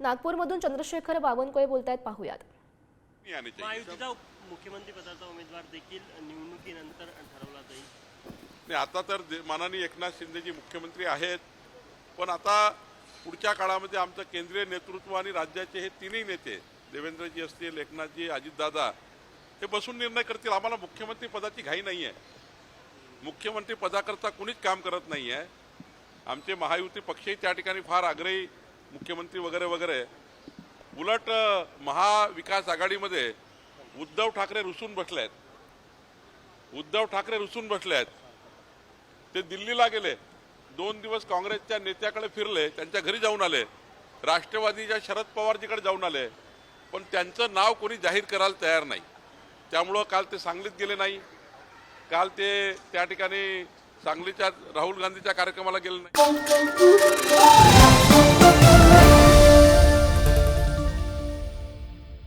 नागपूरमधून चंद्रशेखर बावनकुळे बोलतायत पाहुयात. महायुतीचा मुख्यमंत्री पदाचा उमेदवार देखील निवडणुकीनंतर ठरवला जाईल. नाही आता तर दे- माननीय एकनाथ शिंदेजी मुख्यमंत्री आहेत. पण आता पुढच्या काळामध्ये आमचं केंद्रीय नेतृत्व आणि राज्याचे हे तिन्ही नेते देवेंद्रजी असतील एकनाथजी अजितदादा हे बसून निर्णय करतील. आम्हाला मुख्यमंत्री पदाची घाई नाही आहे मुख्यमंत्री पदाकरता कुणीच काम करत नाही आहे आमचे महायुती पक्षही त्या ठिकाणी फार आग्रही मुख्यमंत्री वगैरे वगैरे उलट महाविकास आघाडीमध्ये उद्धव ठाकरे रुसून बसले आहेत. उद्धव ठाकरे रुसून बसले आहेत. ते दिल्लीला गेले. दोन दिवस काँग्रेसच्या नेत्याकडे फिरले त्यांच्या घरी जाऊन आले. राष्ट्रवादीच्या शरद पवारजीकडे जाऊन आले. पण त्यांचं नाव कोणी जाहीर करायला तयार नाही. त्यामुळं काल ते सांगलीत गेले नाही. काल ते त्या ठिकाणी सांगलीच्या राहुल गांधीच्या कार्यक्रमाला गेले नाही.